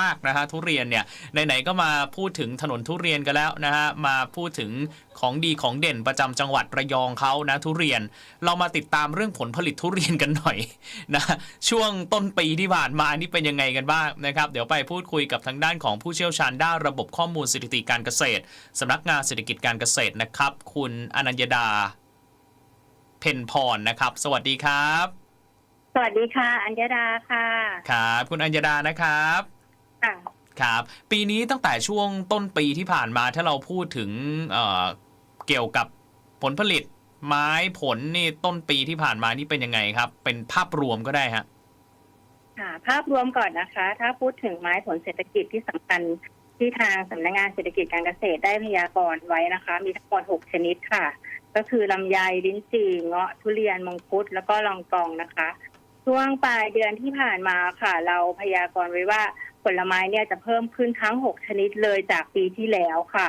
มากนะฮะทุเรียนเนี่ยไหนๆก็มาพูดถึงถนนทุเรียนกันแล้วนะฮะมาพูดถึงของดีของเด่นประจำจังหวัดระยองเขานะทุเรียนเรามาติดตามเรื่องผลผลิตทุเรียนกันหน่อยนะช่วงต้นปีที่ผ่านมานี่เป็นยังไงกันบ้างนะครับเดี๋ยวไปพูดคุยกับทางด้านของผู้เชี่ยวชาญด้านระบบข้อมูลสถิติการเกษตรสำนักงานเศรษฐกิจการเกษตรนะครับ คุณอนัญญดา เพนพรนะครับ สวัสดีครับ สวัสดีค่ะ อัญญดาค่ะครับคุณอัญญดานะครับ ครับปีนี้ตั้งแต่ช่วงต้นปีที่ผ่านมาถ้าเราพูดถึงเเกี่ยวกับผลผลิต ไม้ผลนี่ต้นปีที่ผ่านมานี่เป็นยังไงครับ เป็นภาพรวมก็ได้ฮะค่ะภาพรวมก่อนนะคะ ถ้าพูดถึงไม้ผลเศรษฐกิจที่สำคัญที่ทางสำนักงานเศรษฐกิจการเกษตรได้พยากรณ์ไว้นะคะ มีทั้งหมด6ชนิดค่ะ ก็คือลำไยลิ้นจี่เงาะทุเรียนมังคุดแล้วก็ลองกองนะคะ ช่วงปลายเดือนที่ผ่านมาค่ะ เราพยากรณ์ไว้ว่า ผลไม้เนี่ยจะเพิ่มขึ้นทั้ง 6 ชนิดเลยจากปีที่แล้วค่ะ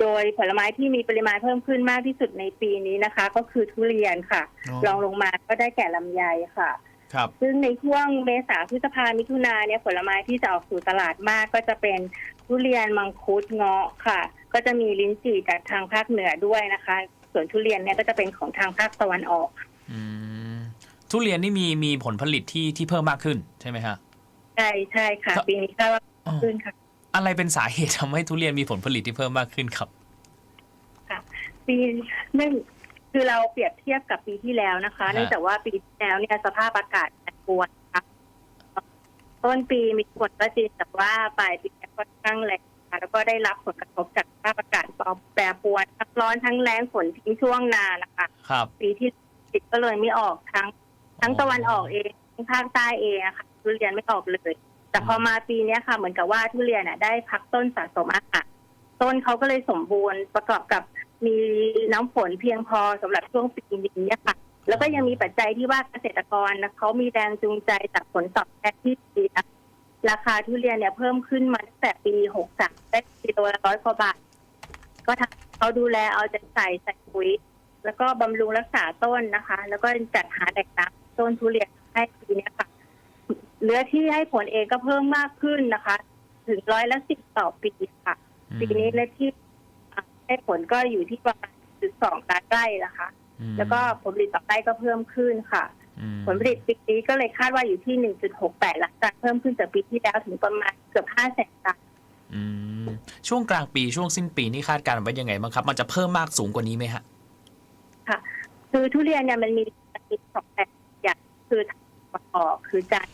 โดยผลไม้ที่มีปริมาณเพิ่มขึ้นมากที่สุดในปีนี้นะคะ ก็คือทุเรียนค่ะอ๋อรองลงมาก็ได้แก่ลำไยค่ะครับซึ่งในช่วงเมษาพฤษภามิถุนาเนี่ยผลไม้ที่จะออกสู่ตลาดมากก็จะเป็นทุเรียนมังคุดเงาะค่ะ ก็จะมีลิ้นจี่จากทางภาคเหนือด้วยนะคะ ส่วนทุเรียนเนี่ยก็จะเป็นของทางภาคตะวันออกอืมทุเรียนนี่มีมีผลผลิตที่ที่เพิ่มมากขึ้นใช่ไหมฮะ ใช่ใช่ค่ะครับปีนี้ก็อ๋อขึ้นค่ะ อะไรเป็นสาเหตุทำให้ทุเรียนมีผลผลิตที่เพิ่มมากขึ้นครับปีหนึ่งคือเราเปรียบเทียบกับปีที่แล้วนะคะฮะเนื่องจากว่าปีที่แล้วเนี่ยสภาพอากาศแปรปรวนนะคะต้นปีมีฝนก็จริงแต่ว่าปลายปีเนี่ยค่อนข้างแรงค่ะแล้วก็ได้รับผลกระทบจากสภาพอากาศแปรปรวนทั้งร้อนทั้งแรงฝนทิ้งช่วงนานนะคะครับปีที่ติดก็เลยไม่ออกทั้ง ทั้งอ๋อตะวันออกเองทั้งภาคใต้เองอะค่ะ ทุเรียนไม่ออกเลย แต่พอมาปีเนี้ยค่ะ เหมือนกับว่าทุเรียนอะได้พักต้นสะสมอาหารต้นเขาก็เลยสมบูรณ์ประกอบกับมีน้ำฝนเพียงพอสำหรับช่วงปีนี้เนี่ยค่ะ แล้วก็ยังมีปัจจัยที่ว่าเกษตรกรนะเขามีแรงจูงใจจากผลตอบแทนที่ดีนะราคาทุเรียนเนี่ยเพิ่มขึ้นมาตั้งแต่ปีหกสามได้กิโลละร้อยกว่าบาท ก็ทำเขาดูแลเอาใจใส่ใส่ปุ๋ยแล้วก็บำรุงรักษาต้นนะคะ แล้วก็จัดหาแดกน้ำต้นทุเรียนให้ปีเนี้ยค่ะ เหลือที่ให้ผลเองก็เพิ่มมากขึ้นนะคะ ถึงร้อยละสิบต่อปีค่ะอืมปีนี้และที่อ่าให้ผลก็อยู่ที่ประมาณจุดสองล้านไร่นะคะอืมแล้วก็ผลผลิตต่อไร่ก็เพิ่มขึ้นค่ะอืมผลผลิตปีนี้ก็เลยคาดว่าอยู่ที่หนึ่งจุดหกแปดล้านตันเพิ่มขึ้นจากปีที่แล้วถึงประมาณเกือบห้าแสนตันอืมช่วงกลางปีช่วงสิ้นปีนี่คาดการณ์ไว้ยังไงบ้างครับ มันจะเพิ่มมากสูงกว่านี้ไหมฮะคือทุเรียนเนี่ยมันมีชนิดสองแบบอย่างคือทางตะวันออกคือจานผลิ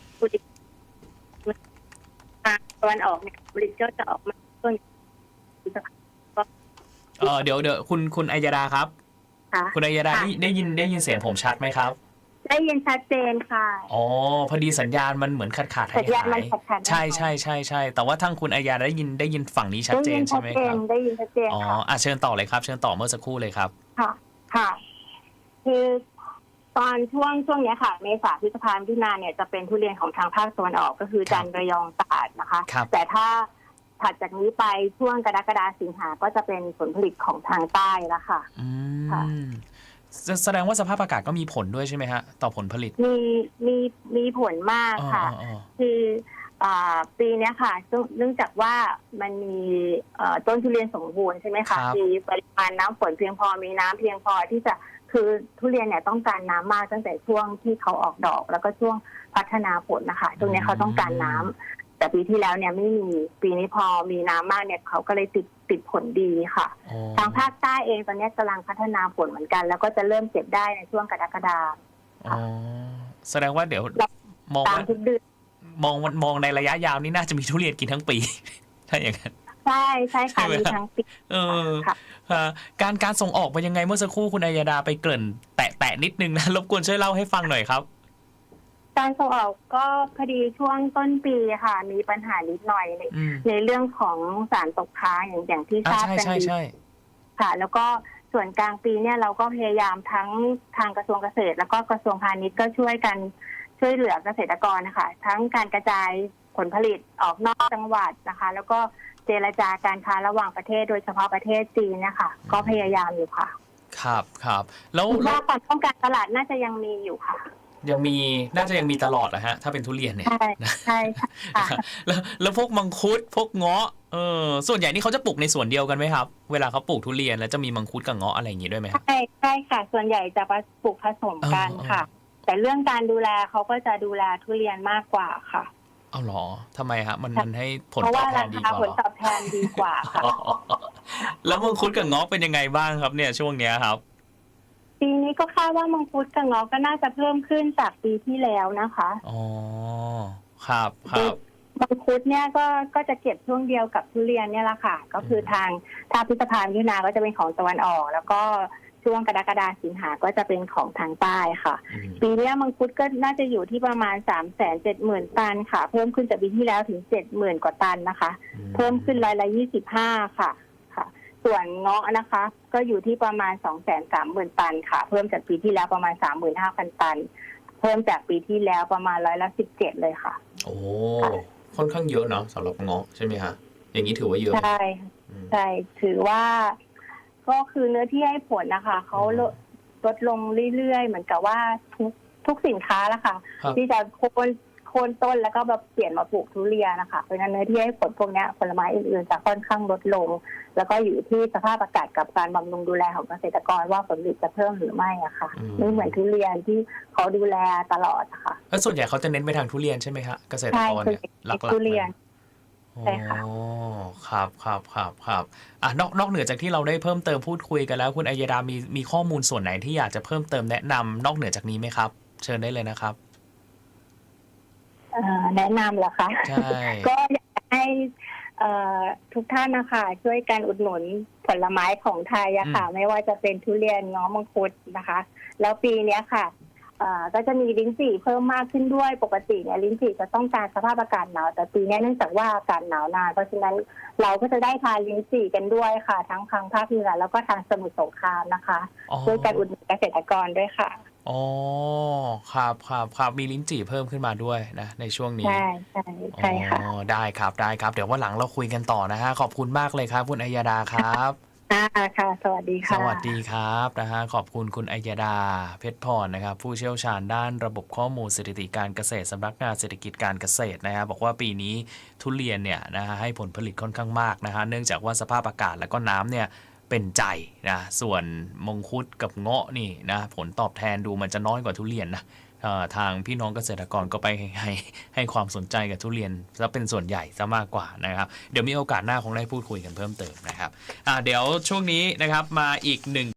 ตทางตะวันออกเนี่ยผลิตก็จะออกมาต้นพฤษภาเออเดี๋ยวเดี๋ยวคุณคุณอัยดาครับ ค่ะ คุณอัยดาค่ะนี่ได้ยินได้ยินเสียงผมชัดไหมครับ ได้ยินชัดเจนค่ะ อ๋อพอดีสัญญาณมันเหมือนขาดขาดหาสัยญญาณมัหานยขาดขาดใช่ใช่ใช่ใช่แต่ว่าทางคุณอัยดาได้ยินได้ยินฝั่งนี้ชัดได้เจยินนใช่ชัดไหมเจคนรับได้ยินชัดเจนอ๋อค่ะ อะเชิญต่อเลยครับ เชิญต่อเมื่อสักครู่เลยครับ ค่ะ ค่ะ คือ ตอนช่วงช่วงเนี้ยค่ะเมษาพฤษภามิถุนาเนี่ยจะเป็นทุเรียนของทางภาคตะวันออกก็คือครับจันทร์ระยองตราดนะคะ ครับแต่ถ้าถัดจากนี้ไปช่วงกรกฎาสิงหาก็จะเป็นผลผลิตของทางใต้แล้วค่ะ อืค่ะ มแสแสดงว่าสภาพอากาศก็มีผลด้วยใช่ไหมฮะ ต่อผลผลิตมีมีมีผลมากอ๋อค่ะอ๋ออ๋อ คืออ่าปีเนี้ยค่ะซึ่งเนื่องจากว่ามันมีเอ่อต้นทุเรียนสมบูรณ์ใช่ไหมคะมีปริมาณน้ำฝนเพียงพอมีน้ำเพียงพอที่จะ คือทุเรียนเนี่ยต้องการน้ำมากตั้งแต่ช่วงที่เขาออกดอก แล้วก็ช่วงพัฒนาผลนะคะช่วงเนี้ยเขาต้องการน้ำแต่ปีที่แล้วเนี่ยไม่มีปีนี้พอมีน้ำมากเนี่ยเขาก็เลยติดติดผลดีค่ะอ๋อทางภาคใต้เองตอนนี้กำลังพัฒนาผลเหมือนกัน แล้วก็จะเริ่มเก็บได้ในช่วงกรกฎาคมอ๋อแสดงว่าเดี๋ยวครับมองตามว่าทุกเดือนมองมองในระยะยาวนี่น่าจะมีทุเรียนกินทั้งปีถ้าอย่างนั้นใช่ใช่ค่ะใช่ไหมมีทั้งปีเออค่ะฮะ การการส่งออกเป็นยังไงเมื่อสักครู่คุณอัยดาไปเกริ่น แตะแตะนิดนึงนะรบกวนช่วยเล่าให้ฟังหน่อยครับ การส่งออกก็พอดีช่วงต้นปีค่ะ มีปัญหานิดหน่อยในอืมในเรื่องของสารตกค้างอย่างอย่างที่อ่าทราบใช่กันใช่ดีใช่ค่ะ แล้วก็ส่วนกลางปีเนี่ยเราก็พยายามทั้งทางกระทรวงเกษตร แล้วก็กระทรวงพาณิชย์ก็ช่วยกันช่วยเหลือเกษตรกรนะคะทั้งการกระจายผลผลิตออกนอกจังหวัดนะคะ แล้วก็ เจรจาการค้าระหว่างประเทศโดยเฉพาะประเทศจีนเนะคะก็พยายามอยู่ค่ะ ครับครับแล้วคิดแล้ว่าวความต้องการตลาดน่าจะยังมีอยู่ค่ะ ยังมีน่าจะยังมีตลอดนะฮะ ถ้าเป็นทุเรียนเนี่ยใช่ใช่ค่ะแล้วแล้วพวกมังคุดพวกเงาะเออส่วนใหญ่นี่เขาจะปลูกในสวนเดียวกันไหมครับ เวลาเขาปลูกทุเรียนแล้วจะมีมังคุดกับเงาะอะไรอย่างงี้ด้วยไหมครับใช่ใช่ค่ะ ส่วนใหญ่จะปลูกผสมกันอ๋อค่ะ แต่เรื่องการดูแลเขาก็จะดูแลทุเรียนมากกว่าค่ะ เอาเหรอทำไมฮะมันมันให้ผลเพราะตอว่าบแทรานดีคากว่าผเหลรอตอบแทนดีกว่าค่ะ อ๋อแล้วมังคุดกับเงาะเป็นยังไงบ้างครับเนี่ยช่วงเนี้ยครับ ปีนี้ก็คาดว่ามังคุดกับเงาะก็น่าจะเพิ่มขึ้นจากปีที่แล้วนะคะอ๋อ ครับครับ มังคุดเนี่ยก็ก็จะเก็บช่วงเดียวกับทุเรียนเนี่ยแหละค่ะ ก็คือทางถ้าพฤษภามิถุนาก็จะเป็นของตะวันออก แล้วก็ ช่วงกรกฎาสิงหาก็จะเป็นของทางใต้ค่ะอืมปีเนี้ยมังคุดก็น่าจะอยู่ที่ประมาณสามแสนเจ็ดหมื่นตันค่ะ เพิ่มขึ้นจากปีที่แล้วถึงเจ็ดหมื่นกว่าตันนะคะ เพิ่มขึ้นร้อยละยี่สิบห้าค่ะค่ะ ส่วนเงาะนะคะ ก็อยู่ที่ประมาณสองแสนสามหมื่นตันค่ะ เพิ่มจากปีที่แล้วประมาณสามหมื่นห้าพันตัน เพิ่มจากปีที่แล้วประมาณร้อยละสิบเจ็ดเลยค่ะ โอ้ค่อนข้างเยอะเนาะสำหรับเงาะใช่ไหมฮะอย่างนี้ถือว่าเยอะไหมใช่อืมใช่ถือว่า ก็คือเนื้อที่ให้ผลนะคะเขาลดลดลงเรื่อยๆ เหมือนกับว่าทุกทุกสินค้าละค่ะ ครับที่จะโค่นโค่นต้นแล้วก็แบบเปลี่ยนมาปลูกทุเรียนนะคะเพราะฉะนั้นเนื้อที่ให้ผลพวกเนี้ยผลไม้อื่นๆจะค่อนข้างลดลง แล้วก็อยู่ที่สภาพอากาศกับการบำรุงดูแลของเกษตรกรว่าผลผลิตจะเพิ่มหรือไม่อะค่ะอืม ไม่เหมือนทุเรียนที่เขาดูแลตลอดอะค่ะ แล้วส่วนใหญ่เขาจะเน้นไปทางทุเรียนใช่ไหมฮะเกษตรใช่กรคือเนี่ยหลักๆทุเรียนล ใช่ค่ะอ๋อครับครับครับครับอะนอกนอกเหนือจากที่เราได้เพิ่มเติมพูดคุยกันแล้ว คุณอัยดามีมีข้อมูลส่วนไหนที่อยากจะเพิ่มเติมแนะนำนอกเหนือจากนี้ไหมครับ เชิญได้เลยนะครับ เอ่อแนะนำเหรอคะ ใช่ ก็อยากจะให้เอ่อทุกท่านนะคะช่วยกันอุดหนุนผลไม้ของไทยอะค่ะ ไม่ว่าจะเป็นทุเรียนง้อมังคุดนะคะ แล้วปีเนี้ยค่ะเอ่อ ก็จะมีลิ้นจี่เพิ่มมากขึ้นด้วยปกติเนี่ยลิ้นจี่จะต้องการสภาพอากาศหนาวแต่ปีเนี้ยเนื่องจากว่าอากาศหนาวนานเพราะฉะนั้นเราก็จะได้ทานลิ้นจี่กันด้วยค่ะ ทั้งทางภาคเหนือแล้วก็ทางสมุทรสงครามนะคะอ๋อช่วยกันอุดหนุนเกษตรกรด้วยค่ะอ๋อครับครับครับมีลิ้นจี่เพิ่มขึ้นมาด้วยนะ ในช่วงนี้ ใช่ใช่ใช่ค่ะอ๋อได้ครับได้ครับ เดี๋ยววันหลังเราคุยกันต่อนะฮะขอบคุณมากเลยครับ คุณอัยดาครับ อ่าค่ะ สวัสดีค่ะ สวัสดีครับนะฮะขอบคุณคุณอัยดา เพชรพรนะครับ ผู้เชี่ยวชาญด้านระบบข้อมูลสถิติการเกษตรสำนักงานเศรษฐกิจการเกษตรนะฮะบบอกว่าปีนี้ทุเรียนเนี่ยนะฮะให้ผลผลิตค่อนข้างมากนะฮะเนื่องจากว่าสภาพอากาศแล้วก็น้ำเนี่ยเป็นใจนะส่วนมงคุดกับเงาะนี่นะผลตอบแทนดูมันจะน้อยกว่าทุเรียนนะ ทางพี่น้องเกษตรกรก็ไปให้ให้ให้ความสนใจกับทุเรียนซะเป็นส่วนใหญ่ซะมากกว่านะครับ เดี๋ยวมีโอกาสหน้าคงได้พูดคุยกันเพิ่มเติมนะครับเดี๋ยวช่วงนี้นะครับมาอีกหนึ่ง